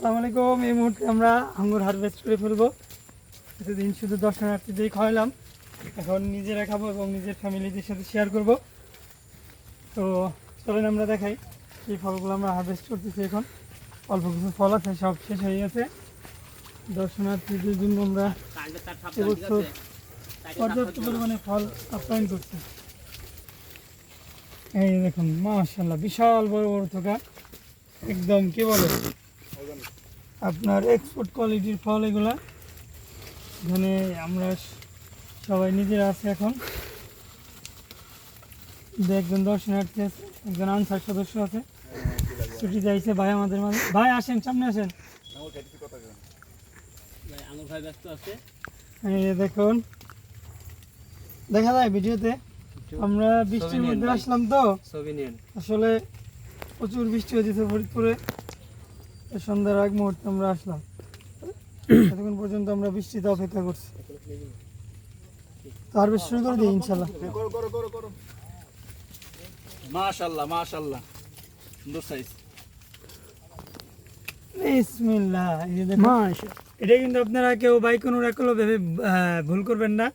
আসসালামু আলাইকুম। এই মুহূর্তে আমরা আঙ্গুর হারভেস্ট করে ফেলব। এতদিন শুধু দর্শনার্থীদেরই খাওয়ালাম এখন নিজেরা খাব এবং নিজের ফ্যামিলিদের সাথে শেয়ার করব। তো চলেন আমরা দেখাই এই ফলগুলো আমরা হারভেস্ট করতেছি এখন। অল্প কিছু ফল আছে, সব শেষ হয়ে গেছে। দর্শনার্থীদের জন্য আমরা এবছর পর্যাপ্ত পরিমাণে ফল আপ্যায়ন করছি। এই দেখুন মাশাল্লাহ বিশাল বড় বড় থোকা। একদম কি বলে? আপনার এক্সপোর্ট কোয়ালিটির ফল এগুলা। এখানে আমরা সবাই নিজেরা আছে এখন। দু একজন দর্শনার্থী আছে একজন আনসার সদস্য আছে। ছুটি যাইছে ভাই আমাদের মাঝে। ভাই আসেন সামনে আসেন। যে দেখুন। দেখা যায় ভিডিওতে। আমরা বৃষ্টির মধ্যে আসলাম তো। আসলে প্রচুর বৃষ্টি হয়েছে ফরিদপুরে। সন্ধ্যার আগ মুহূর্তে আমরা আসলাম। এতক্ষণ পর্যন্ত আমরা বৃষ্টিতে অপেক্ষা করছি। তো হারভেস্ট শুরু করে দিই ইনশাল্লাহ। মাশাআল্লাহ মাশাআল্লাহ সুন্দর সাইজ বিসমিল্লাহ এটা কিন্তু আপনারা কেউ বাইকনুর একলো ভেবে ভুল করবেন না।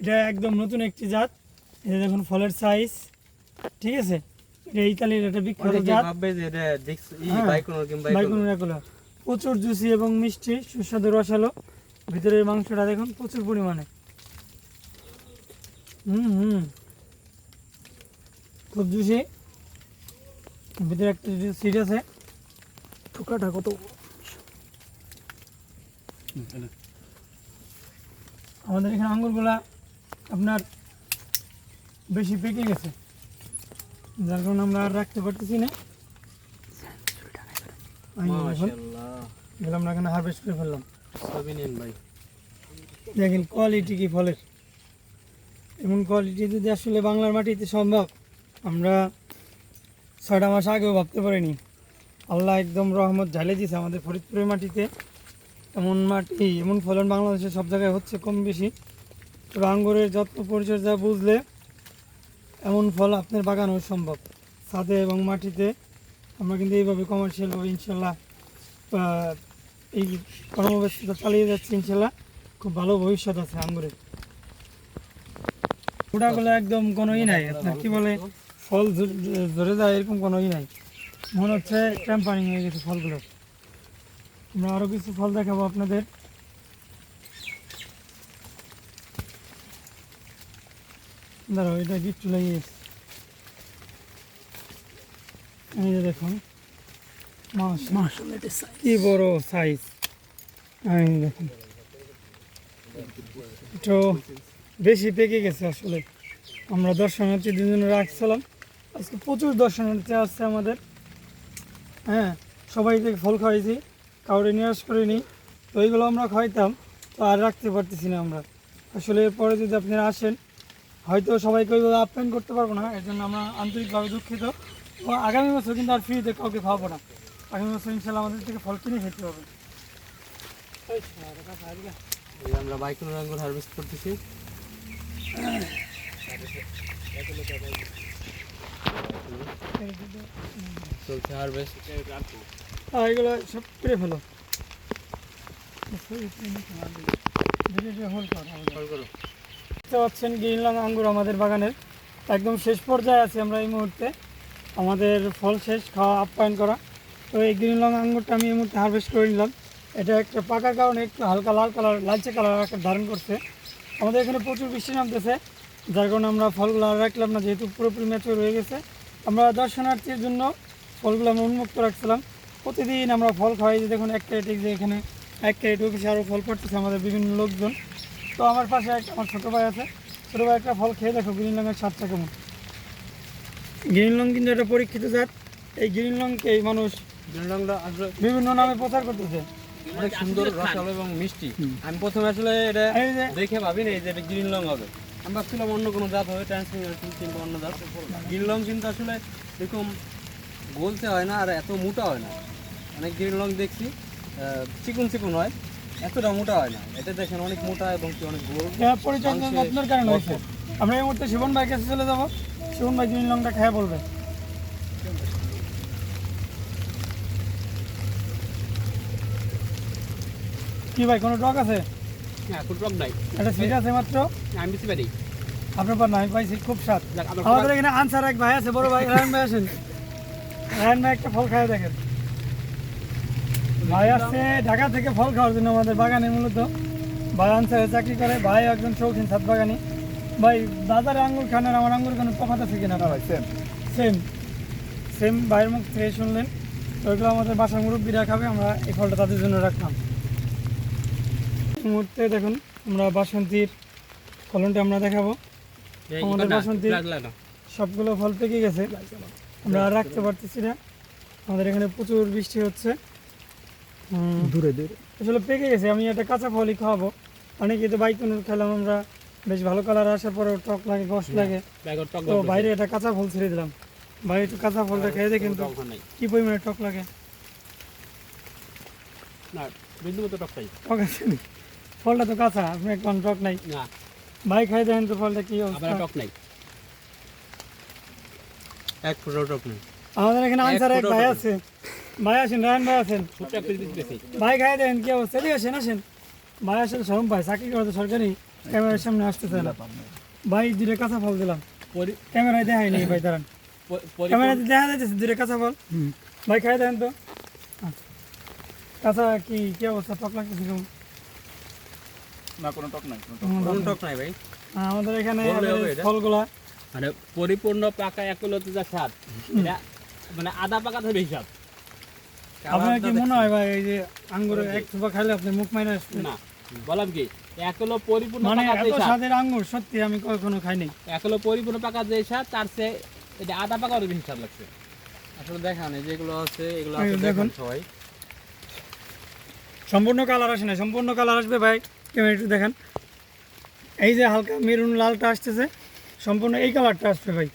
এটা একদম নতুন একটি জাত। এটা দেখুন ফলের সাইজ ঠিক আছে? এটা ইতালির একটা বিখ্যাত জাত। হ্যাঁ, বাইকোনোর প্রচুর জুসি এবং মিষ্টি সুস্বাদু রসালো। ভিতরের মাংসটা দেখুন প্রচুর পরিমাণে। হুম হুম। খুব জুসি। ভিতরে একটা সিট আছে। ঠোকাটা কত আমাদের এখানে আঙ্গুরগুলা আপনার বেশি পেকে গেছে। যার কারণে আমরা আর রাখতে পারতেছি না। এগুলো আমরা এখানে হারভেস্ট করে ফেললাম। ছবি নিন ভাই। দেখেন কোয়ালিটি কি ফলের। এমন কোয়ালিটি যদি আসলে বাংলার মাটিতে সম্ভব আমরা ছয়টা মাস আগেও ভাবতে পারিনি। আল্লাহ একদম রহমত ঝালে দিয়েছে আমাদের ফরিদপুরের মাটিতে। এমন মাটি এমন ফলন বাংলাদেশে সব জায়গায় হচ্ছে কম বেশি। তবে আঙ্গুরের যত্ন পরিচর্যা বুঝলে এমন ফল আপনার বাগানো সম্ভব। ছাদে এবং মাটিতে আমরা কিন্তু এইভাবে কমার্শিয়ালভাবে ইনশাল্লাহ এই কর্মব্যস্ততা চালিয়ে যাচ্ছি ইনশাল্লাহ খুব ভালো ভবিষ্যৎ আছে আঙ্গুরের ওটাগুলো একদম কোনোই নাই। আপনার কি বলে, ফল ধরে যায় এরকম কোনো ই নাই। মনে হচ্ছে ট্যাম্পারিং হয়ে গেছে ফলগুলো। আমরা আরও কিছু ফল দেখাবো আপনাদের। দাঁড়াও এটা গিফট লাগিয়ে এই যে দেখুন মাস কি বড় সাইজ এই দেখুন তো বেশি পেকে গেছে আসলে। আমরা দর্শনার্থী দুজনে রাখছিলাম। আজকে প্রচুর দর্শনার্থী আসছে আমাদের। হ্যাঁ সবাই থেকে ফল খাওয়াইছি কাউরে নিরাশ করিনি তো এইগুলো আমরা খাইতাম তো আর রাখতে পারতেছি না আমরা। আসলে এরপরে যদি আপনারা আসেন হয়তো সবাইকে ওইভাবে আপ্যায়ন করতে পারব না এর জন্য আমরা আন্তরিকভাবে দুঃখিত। তো আগামী বছর কিন্তু আর ফ্রিতে কাউকে খাওয়াবো না। আগামী বছর ইনশাল্লাহ আমাদের থেকে ফল কিনে খেতে হবে। আমরা আঙ্গুর হারভেস্ট করতেছি। চলছে হারভেস্ট আর এগুলো সব ফেলো। হোল করো। দেখতে পাচ্ছেন গ্রিন লং আঙ্গুর আমাদের বাগানের। একদম শেষ পর্যায়ে আছি আমরা এই মুহূর্তে। আমাদের ফল শেষ, খাওয়া আপ্যায়ন করা। তো এই গ্রিন লং আঙ্গুরটা আমি এই মুহূর্তে হারভেস্ট করে নিলাম। এটা একটা পাকার কারণে একটু হালকা লাল কালার লালচে কালার একটা ধারণ করছে। আমাদের এখানে প্রচুর বৃষ্টি নামতেছে, যার কারণে আমরা ফলগুলো আর রাখলাম না, যেহেতু পুরোপুরি ম্যাচুর হয়ে গেছে। আমরা দর্শনার্থীর জন্য ফলগুলো আমরা উন্মুক্ত রাখছিলাম। প্রতিদিন আমরা ফল খাওয়াই। যে দেখুন, এক ক্যারেট যে এখানে, এক ক্যারেট অফিসে আরও ফল পড়তেছে আমাদের বিভিন্ন লোকজন। তো আমার পাশে এক আমার ছোটো ভাই আছে। ছোটো ভাই একটা ফল খেয়ে দেখো গ্রিন লংয়ের স্বাদটা কেমন? গ্রিন লং কিন্তু একটা পরীক্ষিত জাত। এই গ্রিন লংকে এই মানুষ রংটা আসলে বিভিন্ন নামে প্রচার করতেছে। অনেক সুন্দর রসালো এবং মিষ্টি। আমি প্রথমে আসলে এটা দেখে ভাবি না যে এটা গ্রিন লং হবে। আমি ভাবছিলাম অন্য কোনো জাত হবে ট্রান্সমিটার কিংবা অন্য জাত। গ্রিন লং কিন্তু আসলে এরকম গোলতে হয় না আর এত মোটা হয় না। অনেক গ্রিন লং দেখছি চিকন চিকন হয়। এতটা মোটা হয় না। এটা দেখেন অনেক মোটা এবং কি অনেক গোল এটা পরিচর্যা যত্নের কারণে হয়েছে। আমরা এই মুহূর্তে শিবন ভাইয়ের কাছে চলে যাব। শিবন ভাই গ্রিন লংটা খেয়ে বলবে। কি ভাই কোনো টক আছে? কোনো টক নাই। এটা সিট আছে মাত্র? আমি বুঝতে পারি। আপনার পর না আমি পাইছি খুব স্বাদ আমাদের এখানে আনসার এক ভাই আছে বড় ভাই রায়ন ভাই আসেন। রায়ন ভাই একটা ফল খায় দেখেন। ভাই আসছে ঢাকা থেকে ফল খাওয়ার জন্য আমাদের বাগানে মূলত। ভাই আনসারে চাকরি করে। ভাই একজন শৌখিন ছাদ বাগানি। ভাই বাজারে আঙ্গুর খান আর আমার আঙ্গুর কোনো তফাৎ আছে কিনা? ভাই সেম সেম সেম ভাইয়ের মুখ থেকে শুনলেন। তো ওইগুলো আমাদের বাসার মুরব্বীরা খাবে আমরা এই ফলটা তাদের জন্য রাখলাম। এই মুহূর্তে দেখুন আমরা বাসন্তীর ফলনটা আমরা দেখাবো। আমাদের না, বাসন্তী লাগলা না। সবগুলো ফল পেকে গেছে। আমরা রাখতে পারতেছি না। আমাদের এখানে প্রচুর বৃষ্টি হচ্ছে। দূরে দূরে। আসলে পেকে গেছে আমি একটা কাঁচা ফলই খাওয়াবো। অনেকে তো বাইকুনুর খেলাম আমরা বেশ ভালো কালার আসার পরেও টক লাগে গস লাগে। তো বাইরে একটা কাঁচা ফল ছেড়ে দিলাম। বাইরে একটু কাঁচা ফলটা খেয়ে দেখেন তো হয়। কি পরিমাণে টক লাগে। না বিন্দু মতো টক টক আছে ফলটা তো কাঁচা আপনি একটু টক নাই। না। ভাই খাই দেখেন তো ফলটা কি আবার অবস্থা টক নাই। এক ফুটো টক নেই। আমাদের এখানে আনসার এক ভাই আছে। ভাই আসেন রায়ন ভাই আছেন ভাই খাই দেন কি অবস্থা? এদিকে আসেন আসেন। ভাই আসলে শরম ভাই চাকরি করে তো সরকারি ক্যামেরার সামনে আসতেছে না। ভাই দূরে কাঁচা ফল দিলাম। ক্যামেরায় দেখাই নেই ভাই দাঁড়ান। ক্যামেরাতে দেখা যাচ্ছে দূরে কাঁচা ফল। ভাই খাই দেন তো। কাঁচা কি কি অবস্থা? টক লাগতেছে কেমন? না কোনো টক নাই কোনো টক নাই। ভাই। আমাদের এখানে? ফলগুলা। মানে পরিপূর্ণ পাকা একলতে যা স্বাদ মানে আদা পাকা বেশি স্বাদ। আপনার কি মনে হয় ভাই এই যে আঙ্গুর এক থোপা খাইলে আপনি মুখ মাইরে আসবে না বললাম কি একলো পরিপূর্ণ মানে এত স্বাদের আঙ্গুর সত্যি আমি কখনো খাইনি। একলো পরিপূর্ণ পাকা যে স্বাদ তার সে এটা আদা পাকা আরও বেশি স্বাদ লাগছে। আসলে দেখান যেগুলো আছে এগুলো আছে দেখুন। সবাই। সম্পূর্ণ কালার আসে না সম্পূর্ণ কালার আসবে ভাই ক্যামেরা একটু দেখান। এই যে হালকা মেরুন লালটা আসতেছে সম্পূর্ণ এই কালারটা আসবে ভাই।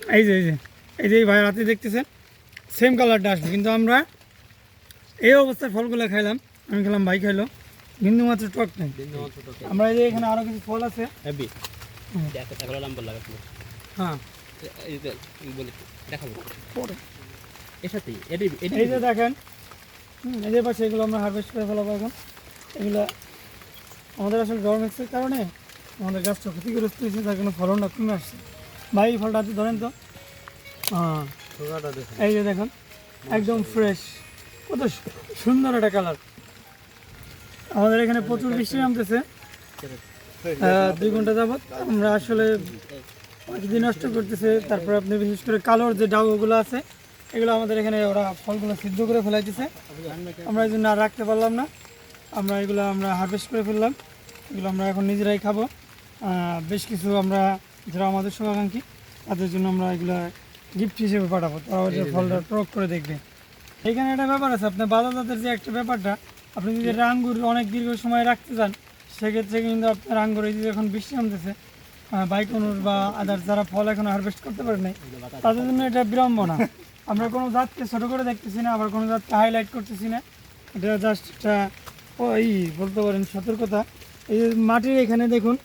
এই যে এই যে এই যে এই ভাইয়ের হাতে দেখতেছেন সেম কালারটা আসবে। কিন্তু আমরা এই অবস্থায় ফলগুলো খাইলাম আমি খেলাম ভাই খাইলো। বিন্দু মাত্র টক নেই। টক আমরা এই যে এখানে আরও কিছু ফল আছে। হ্যাঁ। এই যে দেখেন হুম, এই যে পাশে এগুলো আমরা হারভেস্ট করে ফেলাবো এখন। এগুলো আমাদের আসলে গরমেক্সের কারণে আমাদের গাছটা ক্ষতিগ্রস্ত হয়েছে তার জন্য ফলনটা কমে আসছে। ভাই ফলটা ধরেন তো। হ্যাঁ। এই যে দেখুন একদম ফ্রেশ কত সুন্দর একটা কালার। আমাদের এখানে প্রচুর বৃষ্টি নামতেছে। দুই ঘণ্টা যাবত আমরা আসলে পাখি নষ্ট করতেছে। তারপর আপনি বিশেষ করে কালোর যে ডাউগুলো আছে এগুলো আমাদের এখানে ওরা ফলগুলো সিদ্ধ করে ফেলাইতেছে। আমরা এই জন্য আর রাখতে পারলাম না। আমরা এগুলো আমরা হারভেস্ট করে ফেললাম। এগুলো আমরা এখন নিজেরাই খাব। বেশ কিছু আমরা যারা আমাদের শুভাকাঙ্ক্ষী তাদের জন্য আমরা এগুলো গিফট হিসেবে পাঠাবো। তারা ওই যে ফলটা প্রয়োগ করে দেখবে। এখানে একটা ব্যাপার আছে আপনার বাজারজাতের যে একটা ব্যাপারটা আপনি যদি আঙ্গুর অনেক দীর্ঘ সময় রাখতে চান সেক্ষেত্রে কিন্তু আপনার আঙ্গুর এই যে এখন বৃষ্টি নামতেছে বাইকনুর বা আদার যারা ফল এখন হারভেস্ট করতে পারে নাই তাদের জন্য এটা বিড়ম্বনা। আমরা কোনো জাতকে ছোটো করে দেখতেছি না আবার কোনো জাতকে হাইলাইট করতেছি না। এটা জাস্ট একটা ওই বলতে পারেন সতর্কতা। এই যে মাটির এখানে দেখুন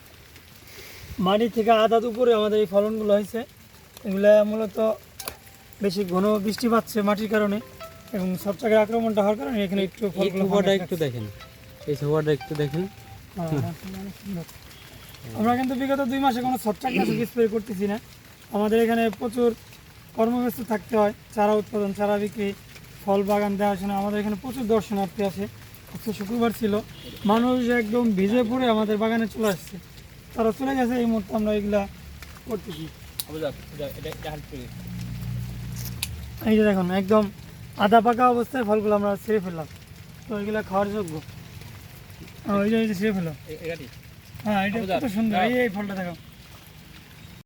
মাটি থেকে আদাত উপরে আমাদের এই ফলনগুলো হয়েছে। এগুলা মূলত বেশি ঘন বৃষ্টি পাচ্ছে মাটির কারণে। এবং ছত্রাকের আক্রমণটা হওয়ার কারণে এখানে একটু ফলগুলো একটু দেখেন। এই ছোকাটা একটু দেখেন। আমরা কিন্তু বিগত দুই মাসে কোনো ছত্রাকনাশক স্প্রে করতেছি না। আমাদের এখানে প্রচুর কর্মব্যস্ত থাকতে হয় চারা উৎপাদন চারা বিক্রি ফল বাগান দেওয়া দেখাশোনা আমাদের এখানে প্রচুর দর্শনার্থী আছে আজকে শুক্রবার ছিল। মানুষ একদম ভিজে পড়ে আমাদের বাগানে চলে আসছে। তারা চলে গেছে এই মুহূর্তে আমরা এগুলা করতেছি। এই যে দেখুন একদম আধা পাকা অবস্থায় ফলগুলো আমরা ছেড়ে ফেললাম। তো এগুলো খাওয়ার যোগ্য। ওই যে ছেড়ে ফেললাম। হ্যাঁ এটা কত সুন্দর। এই ফলটা দেখো